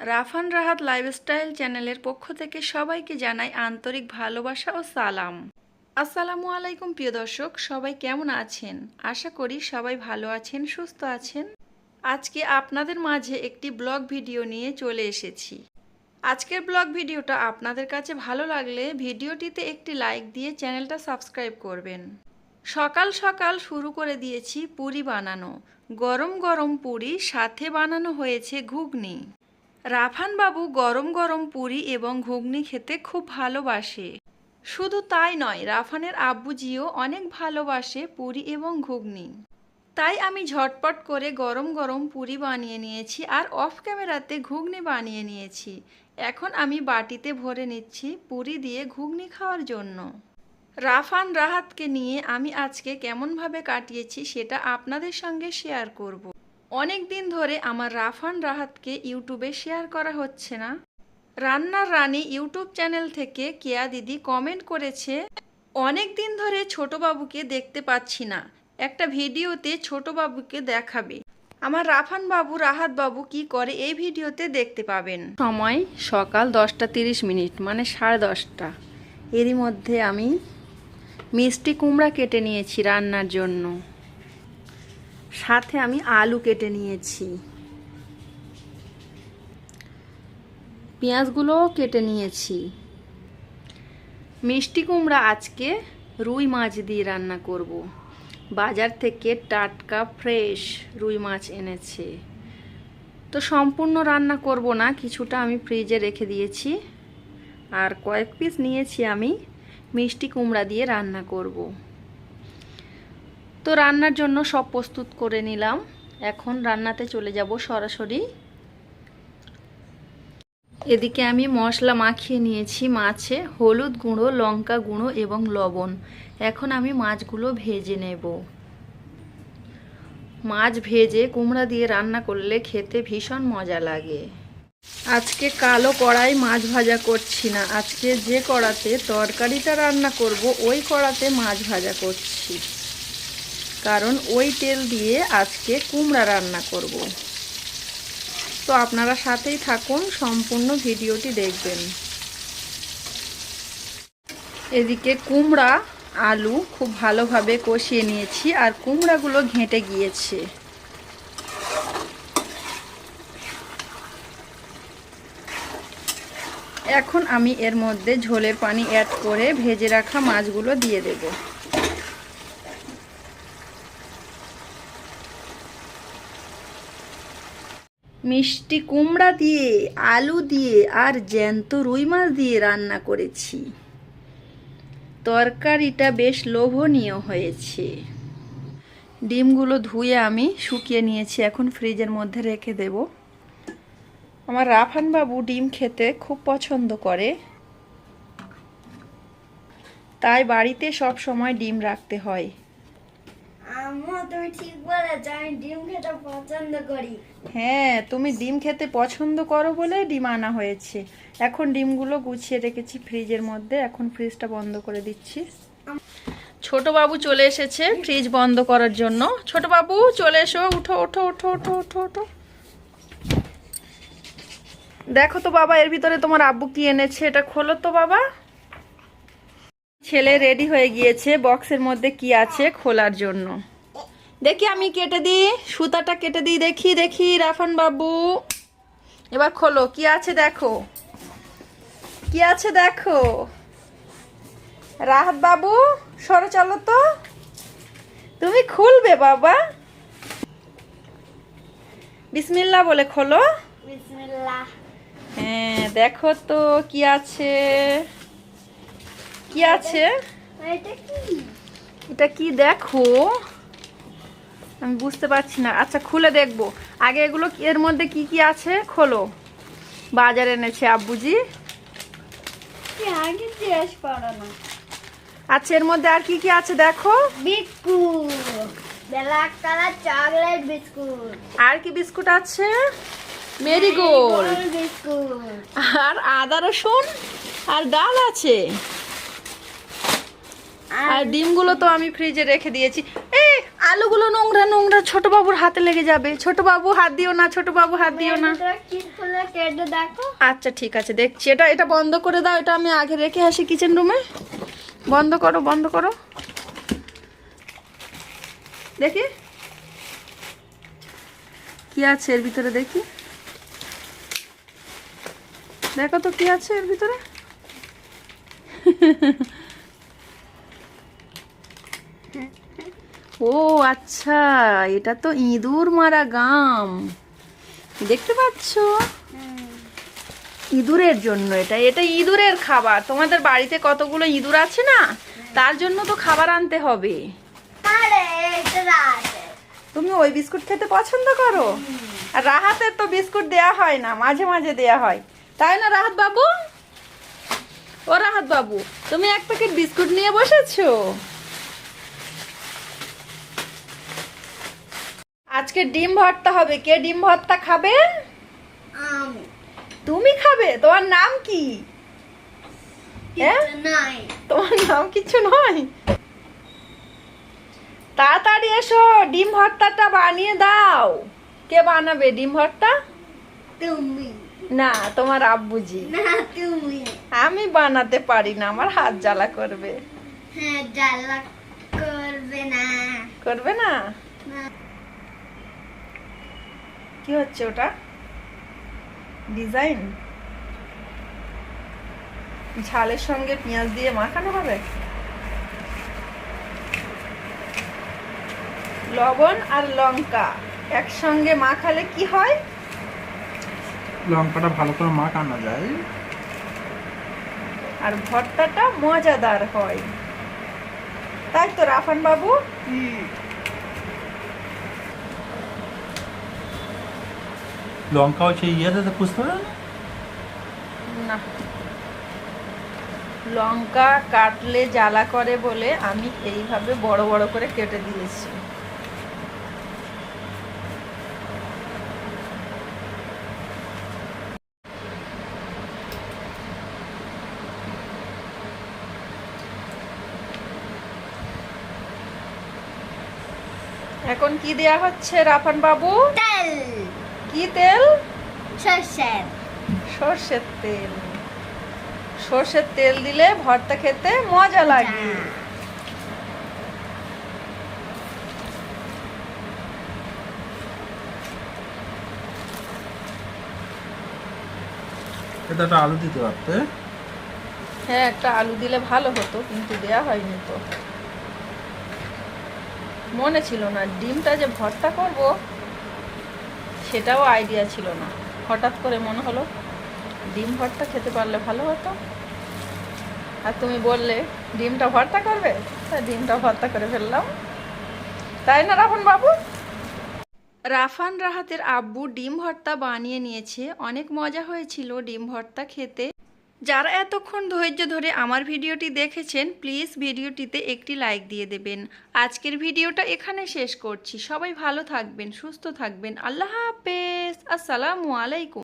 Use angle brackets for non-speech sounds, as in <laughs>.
Rafan Rahat lifestyle চ্যানেলের পক্ষ থেকে সবাইকে জানাই আন্তরিক ভালোবাসা ও সালাম। আসসালামু আলাইকুম, প্রিয় দর্শক, সবাই কেমন আছেন? আশা করি সবাই ভালো আছেন, সুস্থ আছেন। আজকে আপনাদের মাঝে একটি ব্লগ ভিডিও নিয়ে চলে এসেছি। আজকের ব্লগ ভিডিওটা আপনাদের কাছে ভালো লাগলে ভিডিওটিতে একটি লাইক দিয়ে চ্যানেলটা সাবস্ক্রাইব করবেন। সকাল সকাল শুরু করে দিয়েছি পুরি বানানো। গরম গরম পুরি সাথে বানানো হয়েছে ঘুগনি। রাফান বাবু গরম গরম পুরি এবং ঘুগনি খেতে খুব ভালোবাসে। শুধু তাই নয়, রাফানের আব্বুজিও অনেক ভালোবাসে পুরি এবং ঘুগনি। তাই আমি ঝটপট করে গরম গরম পুরি বানিয়ে নিয়েছি আর অফ ক্যামেরাতে ঘুগনি বানিয়ে নিয়েছি। এখন আমি বাটিতে ভরে নিচ্ছি পুরি দিয়ে ঘুগনি খাওয়ার জন্য। রাফান রাহাতকে নিয়ে আমি আজকে কেমনভাবে কাটিয়েছি সেটা আপনাদের সঙ্গে শেয়ার করব। অনেক দিন ধরে আমার রাফান রাহাতকে ইউটিউবে শেয়ার করা হচ্ছে না। রান্নার রানী ইউটিউব চ্যানেল থেকে কেয়া দিদি কমেন্ট করেছে, অনেক দিন ধরে ছোট বাবুকে দেখতে পাচ্ছি না। একটা ভিডিওতে ছোট বাবুকে দেখাবে। আমার রাফান বাবু, রাহাত বাবু কি করে এই ভিডিওতে দেখতে পাবেন? সময় সকাল দশটা তিরিশ মিনিট মানে সাড়ে দশটা। এরই মধ্যে আমি মিষ্টি কুমড়া কেটে নিয়েছি রান্নার জন্য। সাথে আমি আলু কেটে নিয়েছি। পেঁয়াজগুলোও কেটে নিয়েছি। মিষ্টি কুমড়া আজকে রুই মাছ দিয়ে রান্না করব। বাজার থেকে টাটকা ফ্রেশ রুই মাছ এনেছে। তো সম্পূর্ণ রান্না করব না, কিছুটা আমি ফ্রিজে রেখে দিয়েছি। আর কয়েক পিস নিয়েছি আমি, মিষ্টি কুমড়া দিয়ে রান্না করব। তো রান্নার জন্য সব প্রস্তুত করে নিলাম। এখন রান্নাতে চলে যাব সরাসরি। এদিকে আমি মশলা মাখিয়ে নিয়েছি মাছে হলুদ গুঁড়ো, লঙ্কা গুঁড়ো এবং লবণ। এখন আমি মাছগুলো ভেজে নেব। মাছ ভেজে কুমড়া দিয়ে রান্না করলে খেতে ভীষণ মজা লাগে। আজকে কালো কড়াই মাছ ভাজা করছি না। আজকে যে কড়াতে তরকারিটা রান্না করব, ওই কড়াতে মাছ ভাজা করছি। কারণ ওই তেল দিয়ে আজকে কুমড়া রান্না করব। তো আপনারা সাথেই থাকুন, সম্পূর্ণ ভিডিওটি দেখবেন। এদিকে কুমড়া, আলু খুব ভালোভাবে কষিয়ে নিয়েছি আর কুমড়াগুলো ঘেঁটে গিয়েছে। এখন আমি এর মধ্যে ঝোলের পানি অ্যাড করে ভেজে রাখা মাছগুলো দিয়ে দেব। মিষ্টি কুমড়া দিয়ে, আলু দিয়ে আর জ্যান্ত রুই মাছ দিয়ে রান্না করেছি। তরকারিটা বেশ লোভনীয় হয়েছে। ডিমগুলো ধুয়ে আমি শুকিয়ে নিয়েছি, এখন ফ্রিজের মধ্যে রেখে দেব। আমার রাফান বাবু ডিম খেতে খুব পছন্দ করে। তাই বাড়িতে সব সময় ডিম রাখতে হয়। হ্যাঁ তুমি ডিম খেতে পছন্দ করো বলে ডিম আনা হয়েছে। এখন ডিমগুলো গুছিয়ে রেখেছি ফ্রিজের মধ্যে, এখন ফ্রিজটা বন্ধ করে দিচ্ছি। ছোট বাবু চলে এসেছে ফ্রিজ বন্ধ করার জন্য। ছোট বাবু, চলে এসো, উঠো উঠো উঠো উঠো উঠো উঠো। দেখো তো বাবা, এর ভিতরে তোমার আব্বু কি এনেছে, এটা খোলো তো বাবা। ছেলে রেডি হয়ে গিয়েছে বক্সের মধ্যে কি আছে খোলার জন্য? দেখি আমি কেটে দিই সুতাটা কেটে দিই দেখি দেখি রাফান বাবু। এবার খোলো কি আছে দেখো? কি আছে দেখো? রাহাত বাবু সরে চলো তো। তুমি খুলবে বাবা। বিসমিল্লা বলে খোলো। হ্যাঁ দেখো তো কি আছে? কি আছে? এটা কি? দেখো? আমি বুঝতে পারছি না। আচ্ছা খুলে দেখব। আগে এগুলো এর মধ্যে কি কি আছে? খোলো। বাজারে এনেছে আব্বুজি। আচ্ছা এর মধ্যে আর কি কি আছে দেখো? Biscuit. Black colour chocolate biscuit. আর কি বিস্কুট আছে? Marigold biscuit. আর আদা রসুন আর ডাল আছে। আর ডিমগুলো তো আমি ফ্রিজে রেখে দিয়েছি। এই আলুগুলো নোংরা নোংরা ছোট বাবুর হাতে লেগে যাবে। ছোট বাবু হাত দিও না ছোট বাবু হাত দিও না। আচ্ছা ঠিক আছে দেখছি। এটা এটা বন্ধ করে দাও এটা আমি আগে রেখে আসি কিচেন রুমে বন্ধ করো বন্ধ করো। দেখি। কি আছে এর ভিতরে দেখি? দেখো তো কি আছে এর ভিতরে। <laughs> ও আচ্ছা এটা তো ইঁদুর মারা গাম। দেখতে পাচ্ছো? ইঁদুরের জন্য এটা এটা ইঁদুরের খাবার। তোমাদের বাড়িতে কতগুলো ইঁদুর আছে না? তার জন্য তো খাবার আনতে হবে। তুমি ওই বিস্কুট খেতে পছন্দ করো? আর রাহাতের তো বিস্কুট দেয়া হয় না মাঝে মাঝে দেয়া হয়। তাই না রাহাত বাবু? ও রাহাত বাবু তুমি এক প্যাকেট বিস্কুট নিয়ে বসেছো? আজকে ডিম ভর্তা হবে। কে ডিম ভর্তা খাবে? তুমি খাবে? তোমার নাম কি? হ্যাঁ? তোমার নাম কিছু নয়? তাড়াতাড়ি এসো ডিম ভর্তাটা বানিয়ে দাও। কে বানাবে ডিম ভর্তা? তুমি। না তোমার আব্বুজি। না তুমি। আমি বানাতে পারি না আমার হাত জ্বালা করবে। হ্যাঁ জ্বালা করবে না। করবে না। কি হচ্ছে ওটা? ডিজাইন? ঝালের সঙ্গে পেঁয়াজ দিয়ে মাখানো হবে? লবণ আর লঙ্কা একসঙ্গে মাখালে কি হয়? লঙ্কাটা ভালো করে মাখানো যায়। আর ভর্তাটা মজাদার হয়। তাই তো রাফান বাবু? লঙ্কা হচ্ছে ইয়েতে তো বুঝতে পারে না। লঙ্কা কাটলে জ্বালা করে বলে আমি এইভাবে বড় বড় করে কেটে দিয়েছি। এখন কি দেয়া হচ্ছে রাফান বাবু কি তেল? সর্ষের। সর্ষের তেল। সর্ষের তেল দিলে ভর্তা খেতে মজা লাগে। এটা একটা আলু দিতে পারতে? হ্যাঁ একটা আলু দিলে ভালো হতো কিন্তু দেয়া হয়নি তো। মনে ছিল না ডিমটা যে ভর্তা করব সেটাও আইডিয়া ছিল না। হঠাৎ করে মনে হলো, ডিম ভর্তা খেতে পারলে ভালো হতো। আর তুমি বললে, ডিমটা ভর্তা করবে? তা ডিমটা ভর্তা করে ফেললাম। তাই না রাফন বাবু? রাফান রাহাতের আব্বু ডিম ভর্তা বানিয়ে নিয়েছে। অনেক মজা হয়েছিল ডিম ভর্তা খেতে। যারা এতক্ষণ ধৈর্য ধরে আমার ভিডিওটি দেখেছেন, প্লিজ ভিডিওটিতে একটি লাইক দিয়ে দেবেন। আজকের ভিডিওটা এখানে শেষ করছি। সবাই ভালো থাকবেন, সুস্থ থাকবেন। আল্লাহ হাফেজ। আসসালামু আলাইকুম।